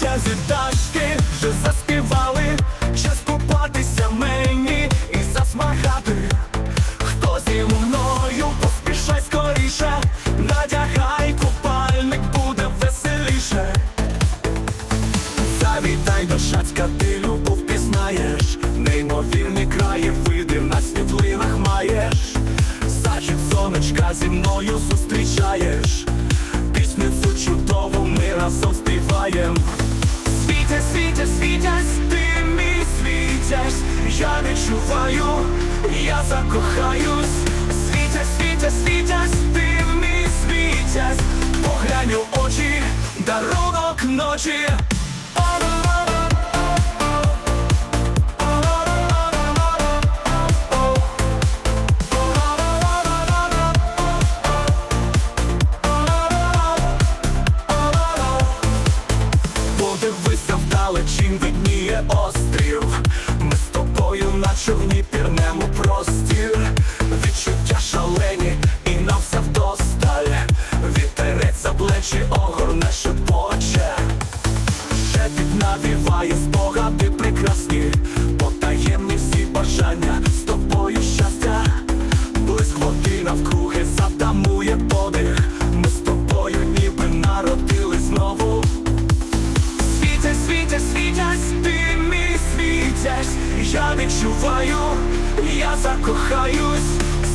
витязі пташки вже заспівали, час купатися мені і засмагати. Хто зі мною поспішай скоріше, надягай купальник буде веселіше. Завітай до шацька, ти любов пізнаєш, неймовірні краєвиди на світлинах маєш. Зачіп сонечка зі мною зустрічаєш. Пісницю чудову ми разом співаєм Світе, світя, світясь, ти мій світясь, я відчуваю, я закохаюсь. світя, світя, світясь, ти мій світясь, поглянь у очі, дарунок ночі. Острів. Ми з тобою на човні пірнемо простір. Відчуття шалені і нам все вдосталь. Вітерець за плечі огорне шепоче. Шепіт навіває спогади прекрасні, світясь, я відчуваю, я закохаюсь.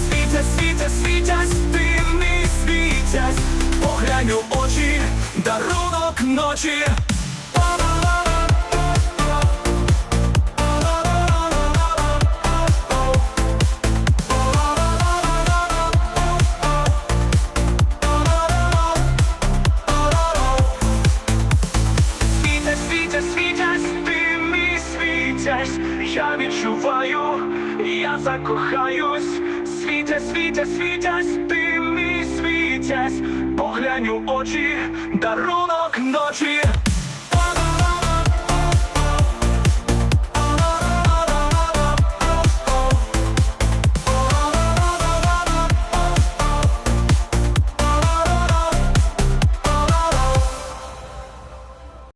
світять, світять, світясь, ти мій світясь, поглянь у очі, дарунок ночі. Світясь, я відчуваю, я закохаюсь. Світе, світять, світять, ти мій світясь, поглянь у очі, дарунок ночі.